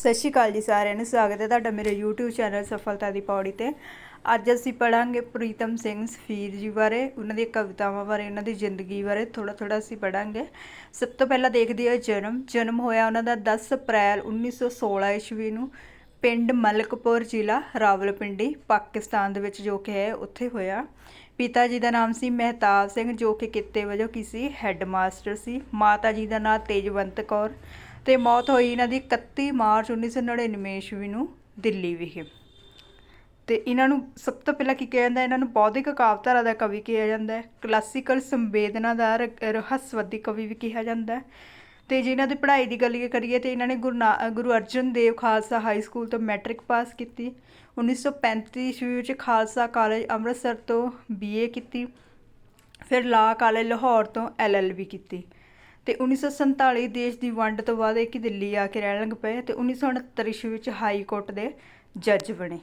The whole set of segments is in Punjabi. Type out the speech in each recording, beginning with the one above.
ਸਤਿ ਸ਼੍ਰੀ ਅਕਾਲ ਜੀ ਸਾਰਿਆਂ ਨੂੰ, ਸਵਾਗਤ ਹੈ ਤੁਹਾਡਾ ਮੇਰੇ YouTube ਚੈਨਲ ਸਫਲਤਾ ਦੀ ਪੌੜੀ ਤੇ। ਅੱਜ ਅਸੀਂ ਪੜਾਂਗੇ ਪ੍ਰੀਤਮ ਸਿੰਘ ਸਫੀਰ ਜੀ ਬਾਰੇ, ਉਹਨਾਂ ਦੀਆਂ ਕਵਿਤਾਵਾਂ ਬਾਰੇ, ਉਹਨਾਂ ਦੀ ਜ਼ਿੰਦਗੀ ਬਾਰੇ ਥੋੜਾ ਥੋੜਾ ਅਸੀਂ ਪੜਾਂਗੇ ਸਭ ਤੋਂ ਪਹਿਲਾਂ ਦੇਖਦੇ ਹਾਂ ਜਨਮ। ਜਨਮ ਹੋਇਆ ਉਹਨਾਂ ਦਾ 10 ਅਪ੍ਰੈਲ 1916 ਈਸਵੀ ਨੂੰ, ਪਿੰਡ ਮਲਕਪੁਰ ਜ਼ਿਲ੍ਹਾ ਰਾਵਲਪਿੰਡੀ, ਪਾਕਿਸਤਾਨ ਦੇ ਵਿੱਚ ਜੋ ਕਿ ਹੈ, ਉੱਥੇ ਹੋਇਆ। ਪਿਤਾ ਜੀ ਦਾ ਨਾਮ ਸੀ ਮਹਿਤਾਬ ਸਿੰਘ, ਜੋ ਕਿ ਕਿੱਤੇ ਵਜੋਂ ਕਿਸੇ ਹੈੱਡਮਾਸਟਰ ਸੀ। ਮਾਤਾ ਜੀ ਦਾ ਨਾਮ ਤੇਜਵੰਤ ਕੌਰ। ਤੇ ਮੌਤ ਹੋਈ ਇਹਨਾਂ ਦੀ 31 ਮਾਰਚ 1999 ਈਸਵੀ ਨੂੰ ਦਿੱਲੀ ਵਿਖੇ। ਤੇ ਇਹਨਾਂ ਨੂੰ ਸਭ ਤੋਂ ਪਹਿਲਾਂ ਕੀ ਕਿਹਾ ਜਾਂਦਾ, ਇਹਨਾਂ ਨੂੰ ਬੌਧਿਕ ਕਾਵਿਧਾਰਾ ਦਾ ਕਵੀ ਕਿਹਾ ਜਾਂਦਾ ਹੈ, ਕਲਾਸੀਕਲ ਸੰਵੇਦਨਾ ਦਾ ਰ- ਰਹੱਸਵਾਦੀ ਕਵੀ ਵੀ ਕਿਹਾ ਜਾਂਦਾ ਹੈ। ਤੇ ਜੇ ਇਹਨਾਂ ਦੀ ਪੜ੍ਹਾਈ ਦੀ ਗੱਲ ਕਰੀਏ ਤੇ ਇਹਨਾਂ ਨੇ ਗੁਰੂ ਗੁਰੂ ਅਰਜਨ ਦੇਵ ਖਾਲਸਾ ਹਾਈ ਸਕੂਲ ਤੋਂ ਮੈਟ੍ਰਿਕ ਪਾਸ ਕੀਤੀ 1935 ਈਸਵੀ ਵਿੱਚ ਖਾਲਸਾ ਕਾਲਜ ਅੰਮ੍ਰਿਤਸਰ ਤੋਂ ਬੀਏ ਕੀਤੀ, ਫਿਰ ਲਾ ਕਾਲਜ ਲਾਹੌਰ ਤੋਂ ਐਲਐਲਬੀ ਕੀਤੀ। ਤੇ 1947 ਦੇਸ਼ ਦੀ ਵੰਡ ਤੋਂ ਬਾਅਦ ਇਹ ਕਿ ਦਿੱਲੀ ਆ ਕੇ ਰਹਿਣ ਲੱਗ ਪਏ ਤੇ 1969 ਈਸਵੀ ਵਿੱਚ ਹਾਈ ਕੋਰਟ ਦੇ ਜੱਜ ਬਣੇ।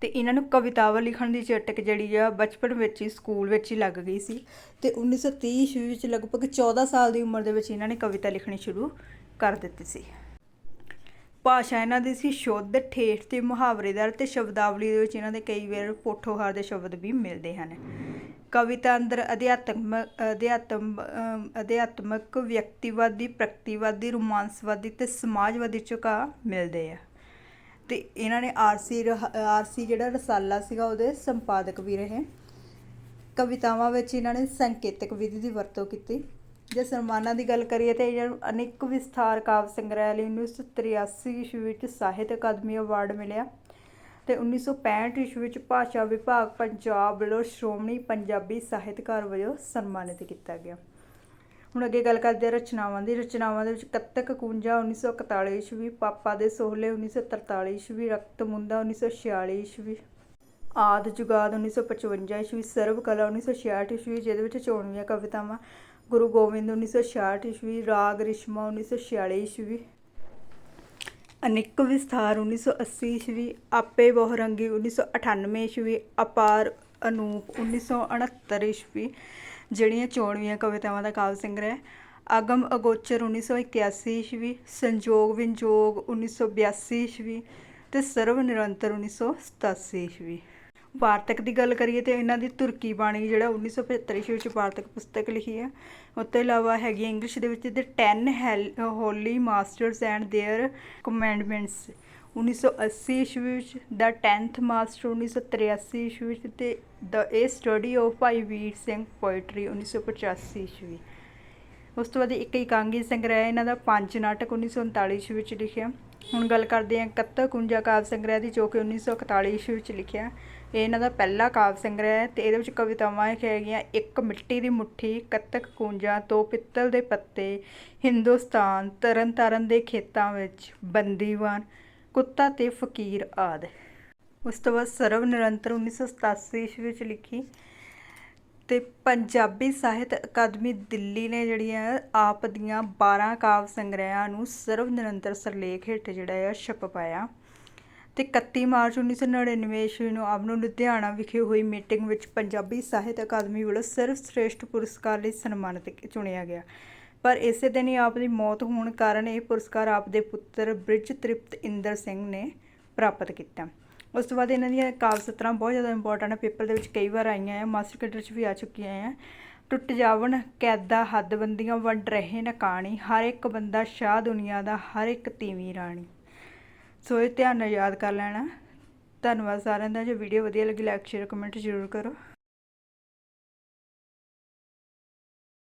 ਤੇ ਇਹਨਾਂ ਨੂੰ ਕਵਿਤਾਵਾਂ ਲਿਖਣ ਦੀ ਚਟਕ ਜਿਹੜੀ ਆ ਬਚਪਨ ਵਿੱਚ ਹੀ, ਸਕੂਲ ਵਿੱਚ ਹੀ ਲੱਗ ਗਈ ਸੀ ਤੇ 1930 ਈਸਵੀ ਵਿੱਚ ਲਗਭਗ 14 ਸਾਲ ਦੀ ਉਮਰ ਦੇ ਵਿੱਚ ਇਹਨਾਂ ਨੇ ਕਵਿਤਾ ਲਿਖਣੀ ਸ਼ੁਰੂ ਕਰ ਦਿੱਤੀ ਸੀ। ਭਾਸ਼ਾ ਇਹਨਾਂ ਦੀ ਸੀ ਸ਼ੁੱਧ, ਠੇਠ ਤੇ ਮੁਹਾਵਰੇਦਾਰ ਤੇ ਸ਼ਬਦਾਵਲੀ ਦੇ ਵਿੱਚ ਇਹਨਾਂ ਦੇ ਕਈ ਵਾਰ ਪੋਠੋਹਾਰ ਦੇ ਸ਼ਬਦ ਵੀ ਮਿਲਦੇ ਹਨ। ਕਵਿਤਾ ਅੰਦਰ ਅਧਿਆਤਮ ਅਧਿਆਤਮ ਅਧਿਆਤਮਕ ਵਿਅਕਤੀਵਾਦੀ, ਪ੍ਰਗਤੀਵਾਦੀ, ਰੋਮਾਂਸਵਾਦੀ ਅਤੇ ਸਮਾਜਵਾਦੀ ਝੁਕਾਅ ਮਿਲਦੇ ਆ। ਅਤੇ ਇਹਨਾਂ ਨੇ ਆਰਸੀ ਆਰਸੀ ਜਿਹੜਾ ਰਸਾਲਾ ਸੀਗਾ ਉਹਦੇ ਸੰਪਾਦਕ ਵੀ ਰਹੇ। ਕਵਿਤਾਵਾਂ ਵਿੱਚ ਇਹਨਾਂ ਨੇ ਸੰਕੇਤਕ ਵਿਧੀ ਦੀ ਵਰਤੋਂ ਕੀਤੀ। ਜੇ ਸਨਮਾਨਾਂ ਦੀ ਗੱਲ ਕਰੀਏ ਤਾਂ ਇਹਨਾਂ ਨੂੰ ਅਨੇਕ ਵਿਸਥਾਰ ਕਾਵਿ ਸੰਗ੍ਰਹਿ ਲਈ 1983 ਈਸਵੀ ਵਿੱਚ ਸਾਹਿਤ ਅਕਾਦਮੀ ਅਵਾਰਡ ਮਿਲਿਆ। ਤੇ 1965 ਈਸਵੀ ਵਿੱਚ ਭਾਸ਼ਾ ਵਿਭਾਗ ਪੰਜਾਬ ਵੱਲੋਂ ਸ਼੍ਰੋਮਣੀ ਪੰਜਾਬੀ ਸਾਹਿਤਕਾਰ ਵਜੋਂ ਸਨਮਾਨਿਤ ਕੀਤਾ ਗਿਆ। ਹੁਣ ਅੱਗੇ ਗੱਲ ਕਰਦੇ ਹਾਂ ਰਚਨਾਵਾਂ ਦੀ। ਰਚਨਾਵਾਂ ਦੇ ਵਿੱਚ ਕੱਤਕ ਕੁੰਜਾ 1941 ਈਸਵੀ, ਪਾਪਾ ਦੇ ਸੋਹਲੇ 1943 ਈਸਵੀ, ਰਕਤ ਮੁੰਦਾ 1946 ਈਸਵੀ, ਆਦ ਜੁਗਾਦ 1955 ਈਸਵੀ, ਸਰਵ ਕਲਾ 1966 ਈਸਵੀ, ਜਿਹਦੇ ਵਿੱਚ ਚੋਣਵੀਆਂ ਕਵਿਤਾਵਾਂ ਗੁਰੂ ਗੋਬਿੰਦ 1966 ਈਸਵੀ, ਰਾਗ ਰਿਸ਼ਮਾ 1946 ਈਸਵੀ ਅਨੇਕ ਵਿਸਥਾਰ 1980 ਈਸਵੀ, ਆਪੇ ਬਹੁਰੰਗੀ 1998 ਈਸਵੀ, ਅਪਾਰ ਅਨੂਪ 1969 ਈਸਵੀ, ਜਿਹੜੀਆਂ ਚੋਣਵੀਆਂ ਕਵਿਤਾਵਾਂ ਦਾ ਕਾਵਿ ਸੰਗ੍ਰਹਿ ਅਗਮ ਅਗੋਚਰ 1981 ਈਸਵੀ, ਸੰਜੋਗ ਵਿੰਜੋਗ 1982 ਈਸਵੀ ਤੇ ਸਰਵ ਨਿਰੰਤਰ 1987 ਈਸਵੀ। ਵਾਰਤਕ ਦੀ ਗੱਲ ਕਰੀਏ ਤੇ ਇਹਨਾਂ ਦੀ ਤੁਰਕੀ ਬਾਣੀ ਜਿਹੜਾ 1975 ਈਸਵੀ ਵਿੱਚ ਵਾਰਤਕ ਪੁਸਤਕ ਲਿਖੀ ਹੈ ਉਸ ਤੋਂ ਇਲਾਵਾ ਹੈਗੀ ਇੰਗਲਿਸ਼ ਦੇ ਵਿੱਚ ਤੇ 10 holy masters and their commandments 1980 ਈਸਵੀ ਵਿੱਚ ਦਾ 10th ਮਾਸਟਰ 1983 ਈਸਵੀ ਵਿੱਚ ਤੇ ਦ ਏ study of Bhai Vir Singh poetry 1985 ਈਸਵੀ ਉਸ ਤੋਂ ਬਾਅਦ ਇੱਕ ਇਕਾਂਗੀ ਸੰਗ੍ਰਹਿ ਇਹਨਾਂ ਦਾ ਪੰਜ ਨਾਟਕ 1939 ਈਸਵੀ ਵਿੱਚ ਲਿਖਿਆ ਹੁਣ ਗੱਲ ਕਰਦੇ ਹਾਂ ਕੱਤਕ ਕੁੰਜਾ ਕਾਵ ਸੰਗ੍ਰਹਿ ਦੀ ਜੋ ਕਿ 1941 ਈਸਵੀ ਵਿੱਚ ਲਿਖਿਆ ਇਹ ਇਹਨਾਂ ਦਾ ਪਹਿਲਾ ਕਾਵਿ ਸੰਗ੍ਰਹਿ ਹੈ ਤੇ ਇਹਦੇ ਵਿੱਚ ਕਵਿਤਾਵਾਂ ਇਹ ਹੈਗੀਆਂ ਇੱਕ ਮਿੱਟੀ ਦੀ ਮੁੱਠੀ, ਕੱਤਕ ਕੂੰਜਾਂ ਤੋਂ ਪਿੱਤਲ ਦੇ ਪੱਤੇ, ਹਿੰਦੁਸਤਾਨ ਤਰਨ ਤਾਰਨ ਦੇ ਖੇਤਾਂ ਵਿੱਚ ਬੰਦੀਵਾਨ, ਕੁੱਤਾ ਤੇ ਫਕੀਰ ਆਦਿ। ਉਸ ਤੋਂ ਬਾਅਦ ਸਰਵ ਨਿਰੰਤਰ 1987 ਈਸਵੀ ਵਿੱਚ ਲਿਖੀ ਤੇ ਪੰਜਾਬੀ ਸਾਹਿਤ ਅਕਾਦਮੀ ਦਿੱਲੀ ਨੇ ਜਿਹੜੀਆਂ ਆਪ ਦੀਆਂ 12 ਕਾਵਿ ਸੰਗ੍ਰਹਿਆਂ ਨੂੰ ਸਰਵ ਨਿਰੰਤਰ ਸਰਲੇਖ ਹੇਠ ਜਿਹੜਾ ਆ, ਛਪ ਪਾਇਆ। ਤੇ 31 ਮਾਰਚ 1999 ਈਸਵੀ ਨੂੰ ਆਪ ਨੂੰ ਲੁਧਿਆਣਾ ਵਿਖੇ ਹੋਈ ਮੀਟਿੰਗ ਵਿੱਚ ਪੰਜਾਬੀ ਸਾਹਿਤ ਅਕਾਦਮੀ ਵੱਲੋਂ ਸਰਵ ਸ੍ਰੇਸ਼ਟ ਪੁਰਸਕਾਰ ਲਈ ਸਨਮਾਨਿਤ ਚੁਣਿਆ ਗਿਆ। ਪਰ ਇਸੇ ਦਿਨ ਹੀ ਆਪ ਦੀ ਮੌਤ ਹੋਣ ਕਾਰਨ ਇਹ ਪੁਰਸਕਾਰ ਆਪ ਦੇ ਪੁੱਤਰ ਬ੍ਰਿਜ ਤ੍ਰਿਪਤ ਇੰਦਰ ਸਿੰਘ ਨੇ ਪ੍ਰਾਪਤ ਕੀਤਾ। ਉਸ ਤੋਂ ਬਾਅਦ ਇਹਨਾਂ ਦੀਆਂ ਕਾਵ ਬਹੁਤ ਜ਼ਿਆਦਾ ਇੰਪੋਰਟੈਂਟ ਪੇਪਰ ਦੇ ਵਿੱਚ ਕਈ ਵਾਰ ਆਈਆਂ ਆ, ਮਾਸਟਰ ਕੈਡਰ 'ਚ ਵੀ ਆ ਚੁੱਕੀਆਂ ਆ। ਟੁੱਟ ਜਾਵਣ, ਕੈਦਾ ਹੱਦਬੰਦੀਆਂ ਵੰਡ ਰਹੇ ਨਕਾਣੀ, ਹਰ ਇੱਕ ਬੰਦਾ ਸ਼ਾਹ ਦੁਨੀਆ ਦਾ, ਹਰ ਇੱਕ ਤੀਵੀਂ ਰਾਣੀ। ਸੋ ਇਹ ਧਿਆਨ ਨਾਲ ਯਾਦ ਕਰ ਲੈਣਾ। ਧੰਨਵਾਦ ਸਾਰਿਆਂ ਦਾ। ਜੇ ਵੀਡੀਓ ਵਧੀਆ ਲੱਗੀ ਲਾਈਕ ਸ਼ੇਅਰ ਕਮੈਂਟ ਜ਼ਰੂਰ ਕਰੋ।